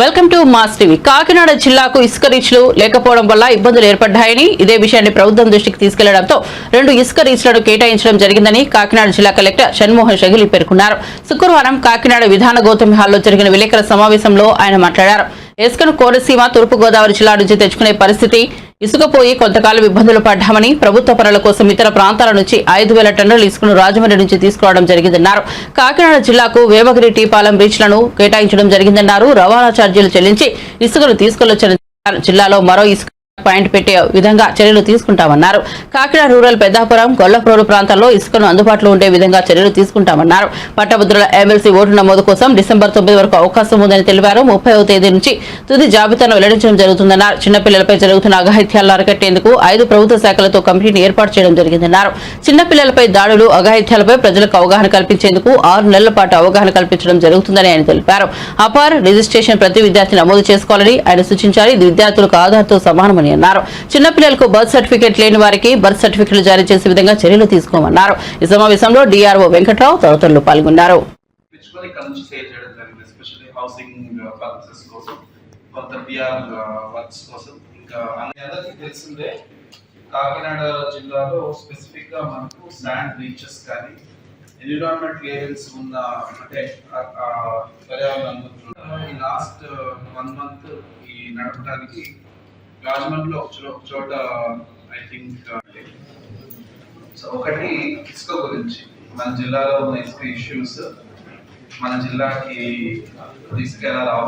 Welcome to mass TV. Kakinada జిల్లాకు ఇసుక రీచ్లు లేకపోవడం వల్ల ఇబ్బందులు ఏర్పడ్డాయని ఇదే విషయాన్ని ప్రభుత్వం దృష్టికి తీసుకెళ్ళడంతో రెండు ఇసుక రీచ్లను కేటాయించడం జరిగిందని కాకినాడ జిల్లా కలెక్టర్ షణ్మోహన్ షగిలి పేర్కొన్నారు. శుక్రవారం కాకినాడ విధాన గౌతమి హాల్లో జరిగిన విలేకరుల సమావేశంలో ఆయన మాట్లాడారు. ఇసుకను కోనసీమ తూర్పుగోదావరి జిల్లా నుంచి తెచ్చుకునే పరిస్థితి ఇసుకపోయి కొంతకాలం ఇబ్బందులు పడ్డామని ప్రభుత్వ పనుల కోసం ఇతర ప్రాంతాల నుంచి ఐదు వేల టన్నుల ఇసుకను రాజమండ్రి నుంచి తీసుకురావడం జరిగిందన్నారు. కాకినాడ జిల్లాకు వేమగిరి టీపాలెం బీచ్లను కేటాయించడం జరిగిందన్నారు. రవాణా ఛార్జీలు చెల్లించి ఇసుకను తీసుకెళ్ళొచ్చని జిల్లాలో మరో ఇసుక పాయింట్ పెట్టే విధంగా చర్యలు తీసుకుంటామన్నారు. కాకినాడ రూరల్ పెద్దాపురం గొల్లప్రోలు ప్రాంతాల్లో ఇసుకను అందుబాటులో ఉండే విధంగా చర్యలు తీసుకుంటామన్నారు. పట్టభద్రుల ఎమ్మెల్సీ ఓటు నమోదు కోసం డిసెంబర్ తొమ్మిది వరకు అవకాశం ఉందని తెలిపారు. ముప్పైవ తేదీ నుంచి తుది జాబితాను వెల్లడించడం జరుగుతుందన్నారు. చిన్నపిల్లలపై జరుగుతున్న అఘాయిత్యాలను అరికట్టేందుకు ఐదు ప్రభుత్వ శాఖలతో కమిటీని ఏర్పాటు చేయడం జరిగిందన్నారు. చిన్నపిల్లలపై దాడులు అఘాయిత్యాలపై ప్రజలకు అవగాహన కల్పించేందుకు ఆరు నెలల పాటు అవగాహన కల్పించడం జరుగుతుందని ఆయన తెలిపారు. అపార్ రిజిస్ట్రేషన్ ప్రతి విద్యార్థి నమోదు చేసుకోవాలని ఆయన సూచించారు. ఇది విద్యార్థులకు ఆధార్తో సమానమని అన్నారు. చిన్నపిల్లలకు బర్త్ సర్టిఫికేట్ లేని వారికి బర్త్ సర్టిఫికెట్లు జారీ చేసే విధంగా చర్యలు తీసుకోమన్నారు. ఈ సమావేశంలో డిఆర్ఓ వెంకట్రావు తదితరులు పాల్గొన్నారు. కాకినాడ జిల్లాలో స్పెసిఫిక్గా మనకు శాండ్ బీచెస్ కానీ ఎన్విరాన్మెంట్ క్లియరెన్స్ ఉన్న అంటే పర్యావరణ ఆ ఈ లాస్ట్ వన్ మంత్ ఈ నడపడానికి రాజమండ్రిలో ఒక ఒక చోట ఐ థింక్ uh, సో ఒకటి ఇసుక గురించి. మన జిల్లాలో ఉన్న ఇసుక ఇష్యూస్ మన జిల్లాకి ఇసుక ఎలా రావాలి